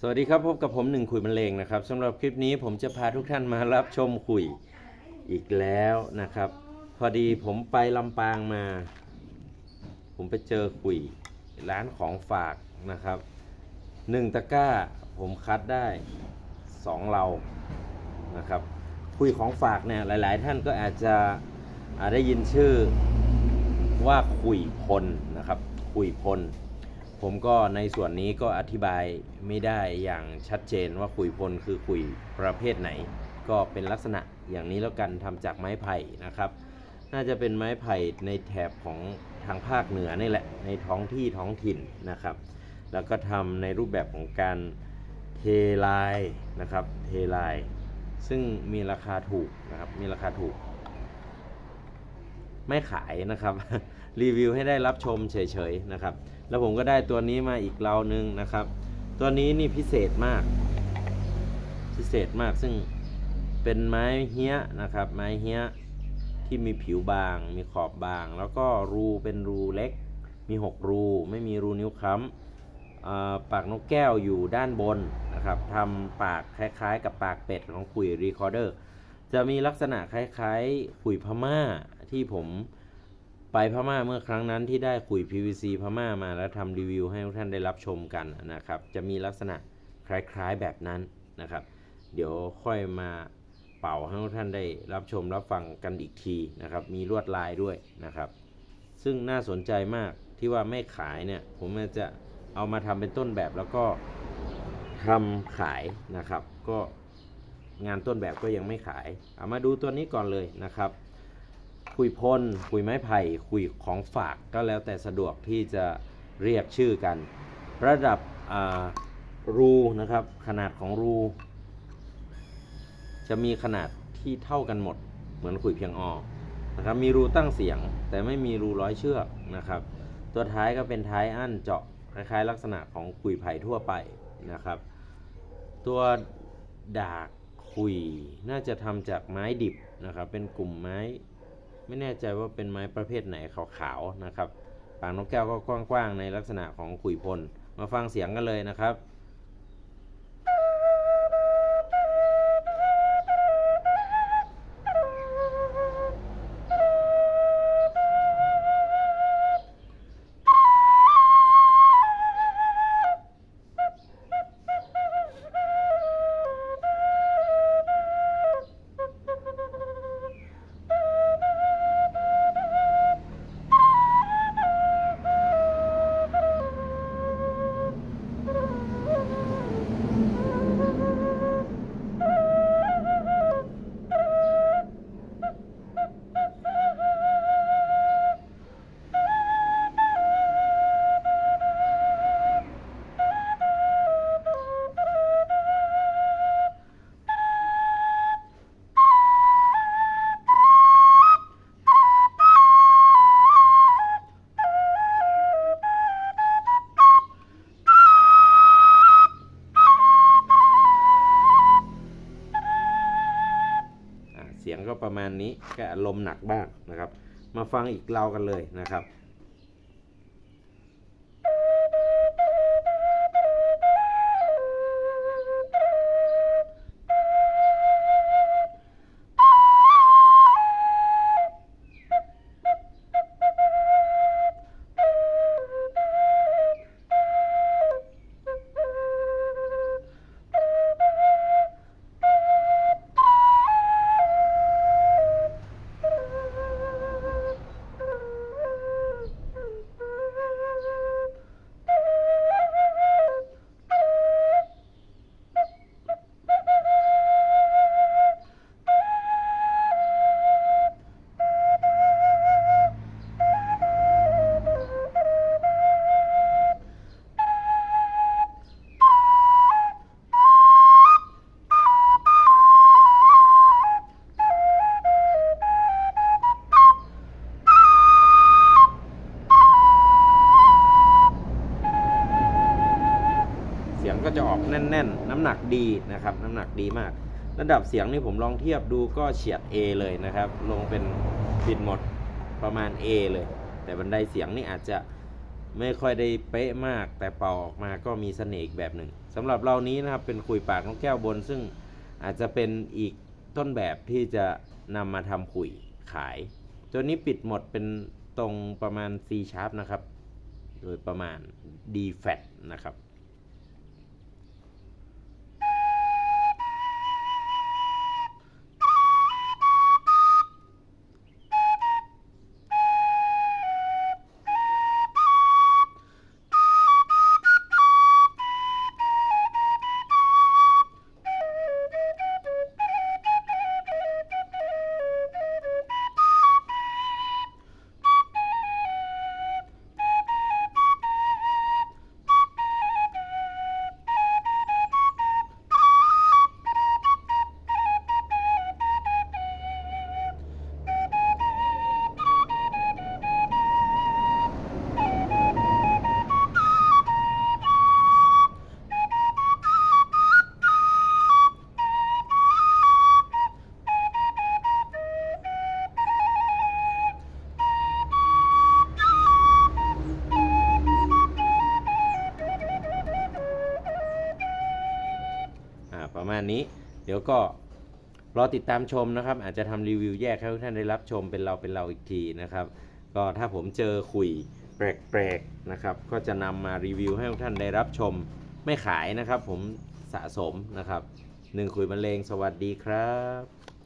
สวัสดีครับ พบกับผมหนึ่งคุยบรรเลงนะครับสำหรับคลิปนี้ผมจะพาทุกท่านมารับชมคุยอีกแล้วนะครับ พอดีผมไปลำปางมา ผมไปเจอคุยร้านของฝากนะครับหนึ่งตะกร้าผมคัดได้สองเรานะครับคุยของฝากเนี่ยหลาย ๆ ท่านก็อาจจะอาจได้ยินชื่อว่าคุยพลนะครับคุยพล ผมก็ในส่วนนี้ก็อธิบายไม่ได้อย่างชัดเจนว่าขุยพลคือขุยประเภทไหน ก็เป็นลักษณะอย่างนี้แล้วกันทำจากไม้ไผ่นะครับ น่าจะเป็นไม้ไผ่ในแถบของทางภาคเหนือนี่แหละในท้องที่ท้องถิ่นนะครับ แล้วก็ทำในรูปแบบของการเทลายนะครับเทลาย ซึ่งมีราคาถูกนะครับมีราคาถูก ไม่ขายนะครับ รีวิวให้ได้รับชมเฉยๆนะครับ แล้วผมก็ได้ตัวนี้มาอีกเรานึงนะครับ ตัวนี้นี่พิเศษมาก พิเศษมากซึ่งเป็นไม้เฮี้ยนะครับ ไม้เฮี้ยที่มีผิวบาง มีขอบบาง แล้วก็รูเป็นรูเล็ก มี 6 รู ไม่มีรูนิ้วค้ำปากนกแก้วอยู่ด้านบนนะครับทำปากคล้ายๆ กับปากเป็ดของคุยรีคอร์เดอร์จะมีลักษณะคล้ายๆขุยพม่าที่ผม ไปพม่าเมื่อครั้งนั้นที่ได้ขุย PVC พม่ามาแล้วทำรีวิวให้ทุกท่านได้รับชมกันนะครับ จะมีลักษณะคล้ายๆแบบนั้นนะครับ เดี๋ยวค่อยมาเป่าให้ทุกท่านได้รับชมรับฟังกันอีกทีนะครับ มีลวดลายด้วยนะครับ ซึ่งน่าสนใจมากที่ว่าไม่ขายเนี่ย ผมจะเอามาทำเป็นต้นแบบแล้วก็ทำขายนะครับ ก็งานต้นแบบก็ยังไม่ขาย เอามาดูตัวนี้ก่อนเลยนะครับ คุยพ่นคุยไม้ไผ่คุยของฝากก็แล้วแต่สะดวกที่จะเรียกชื่อกัน ระดับรูนะครับ ขนาดของรู จะมีขนาดที่เท่ากันหมด เหมือนขุยเพียงออนะครับมีรูตั้งเสียงแต่ไม่มีรูร้อยเชือกนะครับ ตัวท้ายก็เป็นท้ายอั้นเจาะคล้ายๆ ลักษณะของขุยไผ่ทั่วไปนะครับ ตัวดากขุยน่าจะทำจากไม้ดิบนะครับ เป็นกลุ่มไม้ ไม่แน่ใจว่าเป็นไม้ประเภทไหนขาวๆนะครับปากนกแก้วก็กว้างๆในลักษณะของขุยพล มาฟังเสียงกันเลยนะครับ ประมาณนี้ก็อารมณ์หนักบ้างนะครับ มาฟังอีกเรากันเลยนะครับ ก็จะออกแน่น ๆ น้ำหนักดีนะครับ น้ำหนักดีมาก ระดับเสียงนี่ผมลองเทียบดูก็เฉียด A เลยนะครับ ลงเป็นปิดหมดประมาณ A เลย แต่บันไดเสียงนี่อาจจะไม่ค่อยได้เป๊ะมาก แต่เป่าออกมาก็มีเสน่ห์อีกแบบหนึ่งสำหรับเรานี้นะครับเป็นขุยปากนกแก้วบน ซึ่งอาจจะเป็นอีกต้นแบบที่จะนำมาทำขุยขาย ตัวนี้ปิดหมดเป็นตรงประมาณ C sharp นะครับ โดยประมาณ D flat นะครับ มาณนี้ เดี๋ยวก็รอติดตามชมนะครับ อาจจะทำรีวิวแยกให้ทุกท่านได้รับชมเป็นเราเป็นเราอีกทีนะครับ ก็ถ้าผมเจอคุยแปลกๆนะครับ ก็จะนำมารีวิวให้ทุกท่านได้รับชมไม่ขายนะครับ ผมสะสมนะครับหนึ่งคุยมะเร็งสวัสดีครับ